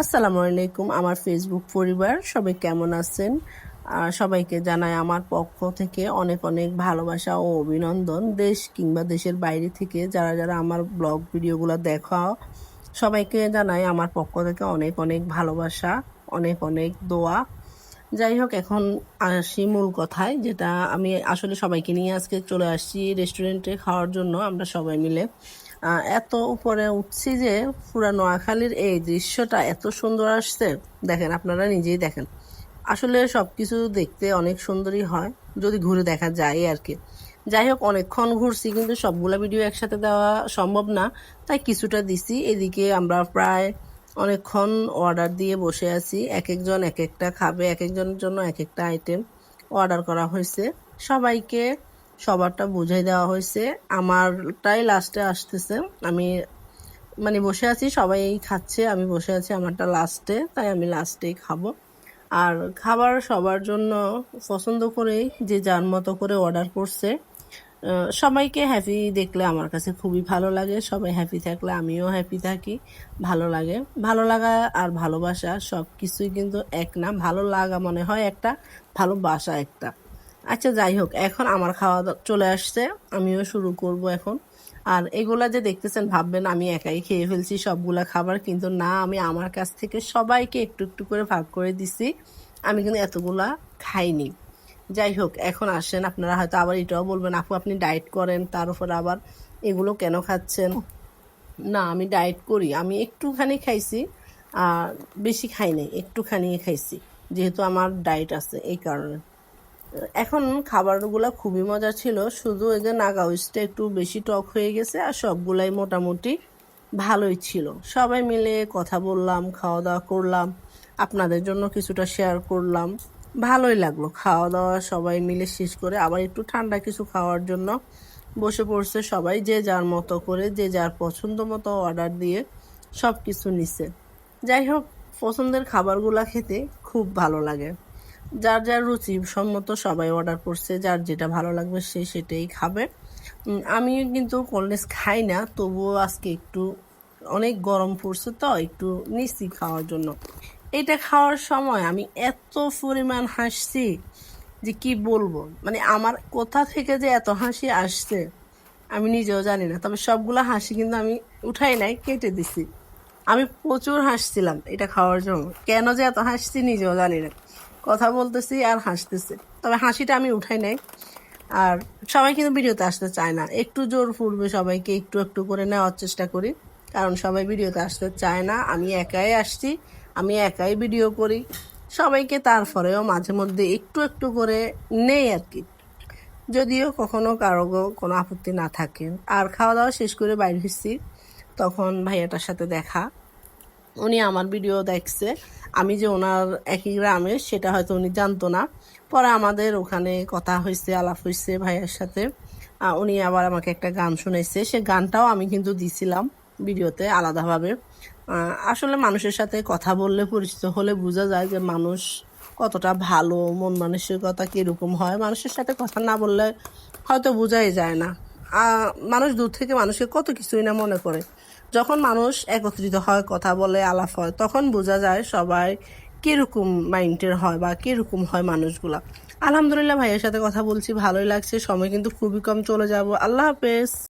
আসসালামু আলাইকুম, আমার ফেসবুক পরিবার, সবাই কেমন আছেন? সবাইকে জানাই আমার পক্ষ থেকে অনেক অনেক ভালোবাসা ও অভিনন্দন। দেশ কিংবা দেশের বাইরে থেকে যারা যারা আমার ব্লগ ভিডিওগুলো দেখা সবাইকে জানাই আমার পক্ষ থেকে অনেক অনেক ভালোবাসা, অনেক অনেক দোয়া। যাই হোক, এখন আসি মূল কথায়, যেটা আমি আসলে সবাইকে নিয়ে আজকে চলে আসছি রেস্টুরেন্টে খাওয়ার জন্য। আমরা সবাই মিলে এত উপরে উঠছি যে পুরা নোয়াখালীর এই দৃশ্যটা এত সুন্দর আসছে। দেখেন, আপনারা নিজেই দেখেন। আসলে সবকিছু দেখতে অনেক সুন্দরই হয়, যদি ঘুরে দেখা যায় আর কি। যাই হোক, অনেকক্ষণ ঘুরছি, কিন্তু সবগুলা ভিডিও একসাথে দেওয়া সম্ভব না। তাই কিছুটা দিছি। এদিকে আমরা প্রায় অনেকক্ষণ অর্ডার দিয়ে বসে আছি। এক একজন এক একটা খাবে এক একজনের জন্য এক একটা আইটেম অর্ডার করা হয়েছে। সবাইকে সবারটা বুঝাই দেওয়া হয়েছে। আমারটাই লাস্টে আসতেছে। আমি মানে বসে আছি, সবাই খাচ্ছে, আমি বসে আছি, আমারটা লাস্টে তাই আমি লাস্টেই খাব। আর খাবার সবার জন্য পছন্দ করেই, যে যার মতো করে অর্ডার করছে সবাইকে হ্যাপি দেখলে আমার কাছে খুবই ভালো লাগে। সবাই হ্যাপি থাকলে আমিও হ্যাপি থাকি, ভালো লাগে। ভালো লাগা আর ভালোবাসা সব কিছুই কিন্তু এক না। ভালো লাগা মনে হয় একটা, ভালোবাসা একটা। আচ্ছা যাই হোক, এখন আমার খাওয়া চলে আসছে, আমিও শুরু করব এখন। আর এগুলা যে দেখতেছেন, ভাববেন আমি একাই খেয়ে ফেলছি সবগুলা খাবার, কিন্তু না, আমি আমার কাছ থেকে সবাইকে একটু একটু করে ভাগ করে দিছি। আমি কিন্তু এতগুলা খাইনি। যাই হোক, এখন আসেন, আপনারা হয়তো আবার এটাও বলবেন, আপু, আপনি ডায়েট করেন, তার উপর আবার এগুলো কেন খাচ্ছেন? না, আমি ডায়েট করি, আমি একটুখানি খাইছি, আর বেশি খাই নাই একটুখানি খাইছি, যেহেতু আমার ডায়েট আছে এই কারণে। এখন খাবারগুলো খুবই মজা ছিল। শুধু এই যে নাগা ওয়েস্টটা একটু বেশি টক হয়ে গেছে আর সবগুলাই মোটামুটি ভালোই ছিল। সবাই মিলে কথা বললাম খাওয়া দাওয়া করলাম, আপনাদের জন্য কিছুটা শেয়ার করলাম। ভালোই লাগল। খাওয়া দাওয়া সবাই মিলে শেষ করে আবার একটু ঠান্ডা কিছু খাওয়ার জন্য বসে পড়ছে সবাই। যে যার মতো করে, যে যার পছন্দ মতো অর্ডার দিয়ে সব কিছু নিছে। যাই হোক, পছন্দের খাবারগুলো খেতে খুব ভালো লাগে। যার যার রুচি, সম্মত সবাই অর্ডার করছে, যার যেটা ভালো লাগবে সে সেটাই খাবে। আমি কিন্তু কোল্ডনেস খাই না, তবুও আজকে একটু অনেক গরম পড়ছে তো, একটু নিচ্ছি খাওয়ার জন্য। এটা খাওয়ার সময় আমি এত পরিমাণ হাসছি যে কি বলব? মানে আমার কোথা থেকে যে এত হাসি আসছে, আমি নিজেও জানি না। তবে সবগুলো হাসি কিন্তু আমি উঠাই নাই, কেটে দিছি। আমি প্রচুর হাসছিলাম এটা খাওয়ার জন্য। কেন যে এত হাসছি নিজেও জানি না। কথা বলতেছি আর হাসতেছি। তবে হাসিটা আমি উঠাই নাই। আর সবাই কিন্তু ভিডিওতে আসতে চায় না। একটু জোর পূর্বে সবাইকে, একটু একটু করে নেওয়ার চেষ্টা করি। কারণ সবাই ভিডিওতে আসতে চায় না। আমি একাই আসছি, আমি একাই ভিডিও করি। সবাইকে তারপরেও মাঝে মধ্যে একটু একটু করে নেই আর কি। যদিও কখনো কারও কোনো আপত্তি না থাকে। আর খাওয়া দাওয়া শেষ করে বাইরে হচ্ছি তখন ভাইয়াটার সাথে দেখা। উনি আমার ভিডিও দেখছে। আমি যে ওনার একই গ্রামে, সেটা হয়তো উনি জানতো না। পরে আমাদের ওখানে কথা হয়েছে, আলাপ হয়েছে ভাইয়ের সাথে। উনি আবার আমাকে একটা গান শুনেছে সে গানটাও আমি কিন্তু দিছিলাম ভিডিওতে আলাদাভাবে। আসলে মানুষের সাথে কথা বললে, পরিচিত হলে বোঝা যায় যে মানুষ কতটা ভালো, মন মানসিকতা কীরকম হয়। মানুষের সাথে কথা না বললে হয়তো বোঝাই যায় না। মানুষ দূর থেকে মানুষকে কত কিছুই না মনে করে। যখন মানুষ একত্রিত হয়, কথা বলে, আলাপ হয়, তখন বোঝা যায় সবাই কীরকম মাইন্ডের হয় বা কীরকম হয় মানুষগুলা। আলহামদুলিল্লাহ ভাইয়ের সাথে কথা বলছি, ভালোই লাগছে। সময় কিন্তু খুবই কম, চলে যাব। আল্লাহ হাফেজ।